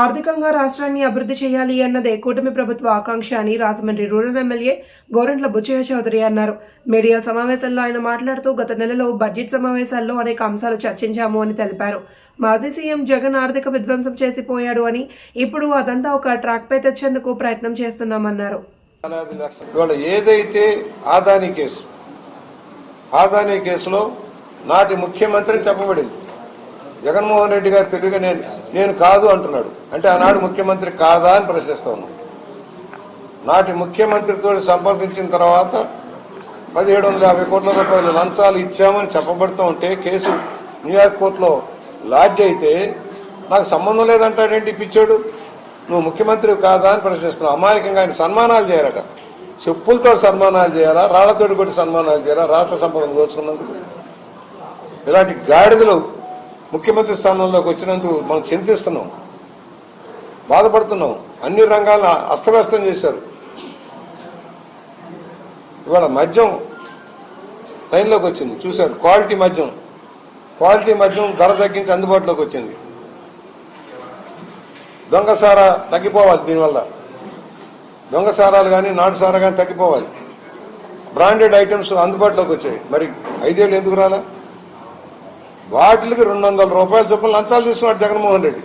ఆర్థికంగా రాష్ట్రాన్ని అభివృద్ధి చేయాలి అన్నదే కూటమి ప్రభుత్వ ఆకాంక్ష అని రాజమండ్రి రూరల్ ఎమ్మెల్యే గోరంట్ల బుచ్చయ్య చౌదరి అన్నారు. మీడియా సమావేశంలో ఆయన మాట్లాడుతూ గత నెలలో బడ్జెట్ సమావేశాల్లో అనేక అంశాలు చర్చించాము అని తెలిపారు. మాజీ సీఎం జగన్ ఆర్థిక విధ్వంసం చేసిపోయాడు అని ఇప్పుడు అదంతా ఒక ట్రాక్పై తెచ్చేందుకు ప్రయత్నం చేస్తున్నామన్నారు. ఏదైతే ఆదాని కేసు ఆదాని కేసులో నాటి ముఖ్యమంత్రి చెప్పబడింది. జగన్మోహన్ రెడ్డి గారు తెలివిగా నేను నేను కాదు అంటున్నాడు. అంటే ఆనాడు ముఖ్యమంత్రి కాదా అని ప్రశ్నిస్తా నాటి ముఖ్యమంత్రితో సంప్రదించిన తర్వాత పదిహేడు వందల యాభై కోట్ల రూపాయలు లంచాలు ఇచ్చామని చెప్పబడుతూ ఉంటే కేసు న్యూయార్క్ కోర్టులో లాడ్జ్ అయితే నాకు సంబంధం లేదంటాడేంటి పిచ్చాడు? నువ్వు ముఖ్యమంత్రి కాదా అని ప్రశ్నిస్తున్నావు. అమాయకంగా ఆయన సన్మానాలు చేయాలట. చెప్పులతో సన్మానాలు చేయాలా? రాళ్ళతోటి కొట్టి సన్మానాలు చేయాలా? రాష్ట్ర సంపదను దోచుకున్నందుకు? ఇలాంటి గాడిదలు ముఖ్యమంత్రి స్థానంలోకి వచ్చినందుకు మనం చింతిస్తున్నాం. బాధపడుతున్నాం. అన్ని రంగాలను అస్తవ్యస్తం చేశారు. ఇవాళ మద్యం లైన్లోకి వచ్చింది. చూశారు క్వాలిటీ మద్యం. క్వాలిటీ మద్యం ధర తగ్గించి అందుబాటులోకి వచ్చింది. దొంగసారా తగ్గిపోవాలి దీనివల్ల. దొంగసారాలు కానీ నాటుసారా కానీ తగ్గిపోవాలి. బ్రాండెడ్ ఐటమ్స్ అందుబాటులోకి వచ్చాయి. మరి ఐదేళ్ళు ఎందుకు రాలా? బాటిల్కి రెండు వందల రూపాయల చొప్పున లంచాలు తీసుకున్నాడు జగన్మోహన్ రెడ్డి.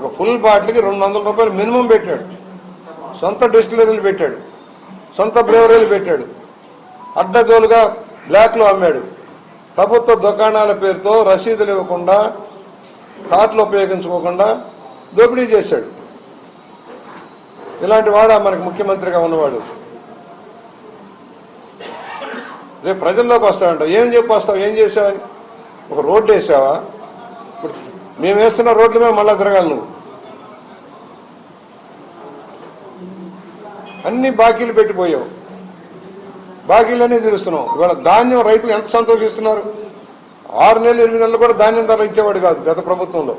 ఒక ఫుల్ బాటిల్కి రెండు వందల రూపాయలు మినిమం పెట్టాడు. సొంత డిస్టిలరీలు పెట్టాడు. సొంత బ్రేవరీలు పెట్టాడు. అడ్డదోలుగా బ్లాక్లో అమ్మాడు. ప్రభుత్వ దుకాణాల పేరుతో రసీదులు ఇవ్వకుండా కార్డులు ఉపయోగించుకోకుండా దోపిడీ చేశాడు. ఇలాంటి వాడా మనకి ముఖ్యమంత్రిగా ఉన్నవాడు. రేపు ప్రజల్లోకి వస్తాడంట. ఏం చెప్పి వస్తావు ఏం చేసావని ఒక రోడ్డు వేసావా? ఇప్పుడు మేము వేస్తున్న రోడ్ల మీద మళ్ళా తిరగాలి నువ్వు. అన్ని బాకీలు పెట్టిపోయావు. బాకీలన్నీ తీరుస్తున్నావు. ఇవాళ ధాన్యం రైతులు ఎంత సంతోషిస్తున్నారు? ఆరు నెలలు ఎనిమిది నెలలు కూడా ధాన్యం ధర ఇచ్చేవాడు కాదు గత ప్రభుత్వంలో.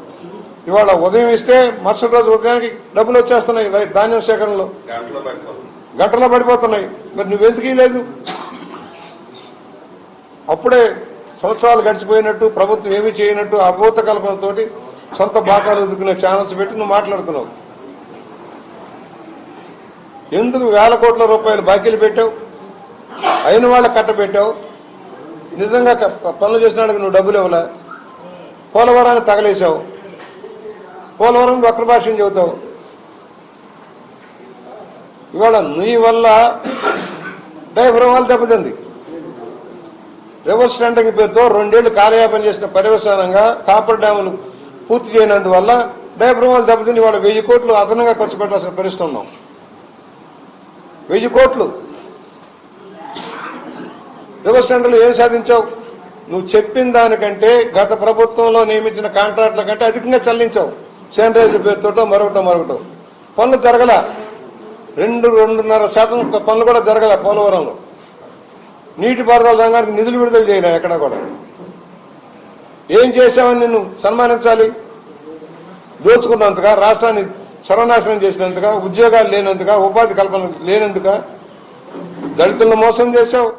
ఇవాళ ఉదయం ఇస్తే మరుసటి రోజు ఉదయానికి డబ్బులు వచ్చేస్తున్నాయి ధాన్యం సేకరణలో. గంటలో పడిపోతున్నాయి. మరి నువ్వెందుకు లేదు అప్పుడే సంవత్సరాలు గడిచిపోయినట్టు ప్రభుత్వం ఏమీ చేయనట్టు అభూత కల్పనతోటి సొంత బాకాలు ఎదుర్కొనే ఛానల్స్ పెట్టి నువ్వు మాట్లాడుతున్నావు. ఎందుకు వేల కోట్ల రూపాయలు బాకీలు పెట్టావు? అయిన వాళ్ళ కట్ట పెట్టావు? నిజంగా పనులు పనులు చేసినాడికి నువ్వు డబ్బులు ఇవ్వలే. పోలవరాన్ని తగలేశావు. పోలవరం వక్ర భాషను చెబుతావు. ఇవాళ నీ వల్ల డైవరం వాళ్ళు దెబ్బతింది. రివర్స్ టెండరింగ్ పేరుతో రెండేళ్ళు కాలయాపన చేసిన పర్యవసానంగా కాపర్ డ్యాములు పూర్తి చేయనందువల్ల డైవరం దెబ్బతిని వాళ్ళు వెయ్యి కోట్లు అదనంగా ఖర్చు పెట్టాల్సిన పరిస్థితి ఉన్నాం వెయ్యి కోట్లు. రివర్స్ టెండర్లు ఏం సాధించావు? నువ్వు చెప్పిన దానికంటే గత ప్రభుత్వంలో నియమించిన కాంట్రాక్టుల కంటే అధికంగా చెల్లించావు. శానిటైజర్ పేరుతోటో మరొకటో మరొకటో. పనులు జరగల? రెండు రెండున్నర శాతం పనులు కూడా జరగల పోలవరంలో? నీటిపారుదల రంగానికి నిధులు విడుదల చేయలే ఎక్కడ కూడా. ఏం చేశావని నిన్ను సన్మానించాలి? దోచుకున్నంతగా రాష్ట్రాన్ని సర్వనాశనం చేసినందుక ఉద్యోగాలు లేనందుక ఉపాధి కల్పన లేనందుక దళితులను మోసం చేశావు?